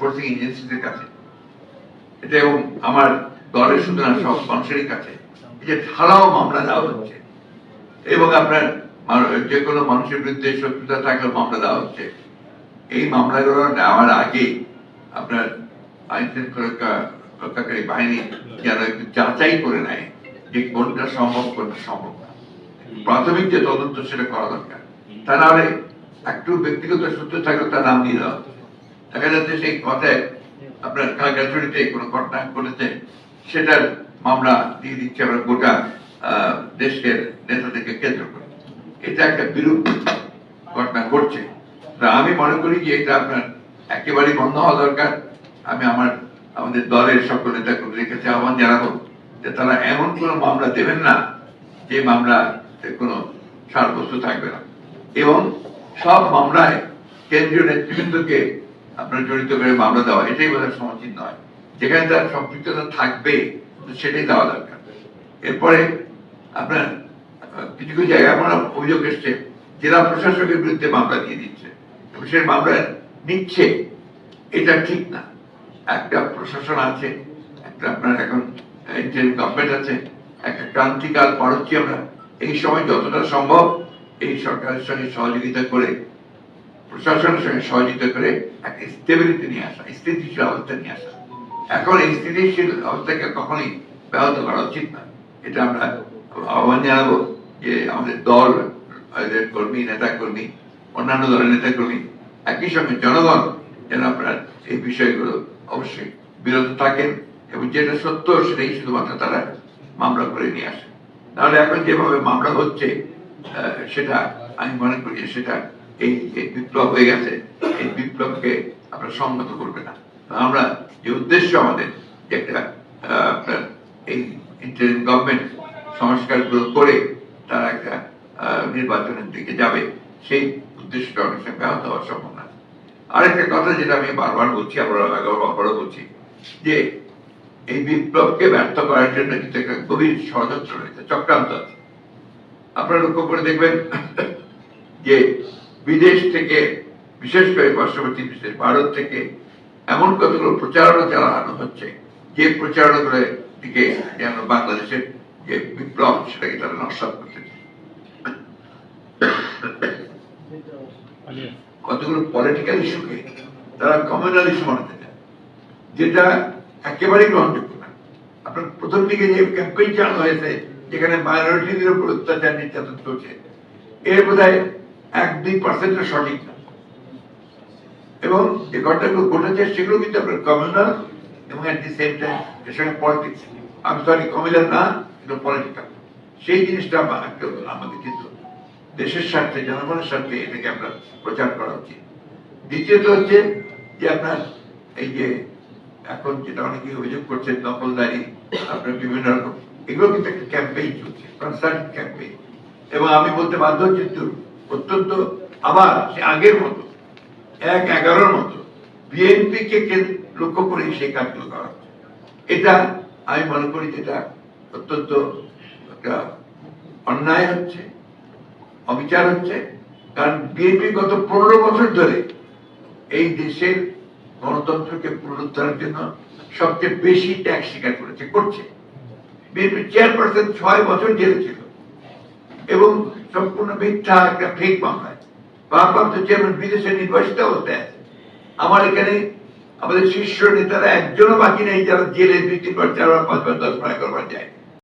Enforcing এজেন্সিদের কাছে। এটা এবং আমার দলের না সব মানুষেরই কাছে। যে ঢালাও মামলা দেওয়া হচ্ছে। এবং আপনার যে কোনো মানুষের বিরুদ্ধে শত্রুতা থাকলেও মামলা দেওয়া হচ্ছে। এই মামলাগুলো নেওয়ার আগে আপনার আইন শৃঙ্খলা রক্ষাকারী বাহিনী যেন একটু যাচাই করে নেয় যে কোনটা সম্ভব কোনটা সম্ভব না। প্রাথমিক যে তদন্ত সেটা করা দরকার। তা নাহলে একটু ব্যক্তিগত সূত্র থাকলে তার নাম দিয়ে দেওয়া। দেখা যাচ্ছে সেই কথায় আপনার খাগড়াছড়িতে কোনো ঘটনা ঘটেছে, সেটার মামলা দিয়ে দিচ্ছে আমরা গোটা দেশের নেতাদেরকে কেন্দ্র করে। এটা একটা বিরূপ ঘটনা ঘটছে। আমি মনে করি যে এটা আপনার একেবারেই বন্ধ হওয়া দরকার। আমি আমার, আমাদের দলের সকল নেতা কর্মীদের কাছে আহ্বান জানাব যে তারা এমন কোনো মামলা দেবেন না যে মামলাতে কোনো সারবস্তু থাকবে না। এবং সব মামলায় কেন্দ্রীয় নেতৃবৃন্দকে আপনার জড়িত করে মামলা দেওয়া, এটাই বোধহয় সমীচীন নয়। যেখানে তার সম্পৃক্ততা থাকবে সেটাই দেওয়া দরকার। এরপরে আপনার কিছু কিছু জায়গায় আমরা অভিযোগ এসছে, জেলা প্রশাসকের বিরুদ্ধে মামলা দিয়ে দিচ্ছে। সে মামলা নিচ্ছে, এটা ঠিক না। একটা প্রশাসন আছে, একটা আপনার এখন ইন্টারিম গভর্নমেন্ট আছে একটা ক্রান্তিকাল পার হচ্ছি আমরা, এই সময় যতটা সম্ভব এই সরকারের সঙ্গে সহযোগিতা করে প্রশাসনের সঙ্গে সহযোগিতা করে একটা স্টেবিলিটি নিয়ে আসা, স্থিতিশীল অবস্থা নিয়ে আসা। এখন এই স্থিতিশীল অবস্থাকে কখনোই ব্যাহত করা উচিত না। এটা আমরা আহ্বান জানাব যে আমাদের দল কর্মী নেতা কর্মী অন্যান্য দলের নেতা কর্মী একই সঙ্গে জনগণ যেন আপনার এই বিষয়গুলো অবশ্যই বিরত থাকেন এবং যেটা সত্য সেটাই শুধুমাত্র তারা মামলা করে নিয়ে আসে তাহলে এখন যেভাবে মামলা হচ্ছে সেটা আমি মনে করি সেটা এই বিপ্লব হয়ে গেছে, এই বিপ্লবকে আমরা সংগত করবে না আমরা যে উদ্দেশ্য আমাদের যে একটা আপনার এই ইন্টারিম গভর্নমেন্ট সংস্কারগুলো করে তারা একটা নির্বাচনের দিকে যাবে, সেই উদ্দেশ্যটা অনেক সময় ব্যাহত হওয়ার সম্ভাবনা। আরেকটা কথা যেটা আমি বারবার বলছি আবার আবারও বলছি, যে এই বিপ্লবকে ব্যর্থ করার জন্য কিন্তু একটা গভীর ষড়যন্ত্র রয়েছে, চক্রান্ত আছে আপনারা লক্ষ্য করে দেখবেন যে বিদেশ থেকে, বিশেষ করে পার্শ্ববর্তী বিশেষ ভারত থেকে এমন কতগুলো প্রচারণা চালানো হচ্ছে, যে প্রচারণাগুলোর দিকে যেন বাংলাদেশের যে বিপ্লব সেটাকে তারা নস্বাত করতে চায়। কতগুলো পলিটিক্যাল ইস্যুকে তারা কমিউনাল ইস্যু বানাতে যেটা একেবারেই গ্রহণযোগ্য না আপনার প্রথম দিকে যে ক্যাম্পেইন চালানো হয়েছে, যেখানে মাইনরিটিদের উপর অত্যাচার নির্যাতন চলছে, এর বোধ এক দুই পার্সেন্টের সঠিক না। এবং যে ঘটনাগুলো ঘটেছে সেগুলো কিন্তু আপনার কমিউনাল এবং অ্যাট দি সেম টাইম এর সঙ্গে পলিটিক্স আমি সরি কমিউনাল না, কিন্তু পলিটিক্যাল সেই জিনিসটা আমা- আমাদের কিন্তু দেশের স্বার্থে, জনগণের স্বার্থে এটাকে আমরা প্রচার করা উচিত। দ্বিতীয়ত হচ্ছে যে আপনার এই যে এখন যেটা অনেকে অভিযোগ করছেন দখলদারি আপনার বিভিন্ন রকম, এগুলো কিন্তু একটা ক্যাম্পেইন চলছে কনসার্ট ক্যাম্পেইন এবং আমি বলতে বাধ্য হচ্ছি অত্যন্ত আবার সে আগের মতো, এক এগারোর মতো বিএনপি কে লক্ষ্য করে সেই কাজগুলো করা এটা আমি মনে করি যেটা অত্যন্ত একটা অন্যায় হচ্ছে, অবিচার হচ্ছে। কারণ বিএনপি গত পনেরো বছর ধরে এই দেশের গণতন্ত্রকে পুনরুদ্ধারের জন্য সবচেয়ে বেশি ট্যাক্স স্বীকার করেছে, করছে। বিএনপি চেয়ারপারসন ছয় বছর জেলে ছিল এবং সম্পূর্ণ মিথ্যা একটা ফেক মামলায়। ভারপ্রাপ্ত চেয়ারম্যান বিদেশে নির্বাসিত আছে। আমার এখানে আমাদের শীর্ষ নেতারা একজনও বাকি নেই যারা জেলে দুই তিনবার চারবার পাঁচবার দশবার একবার যায়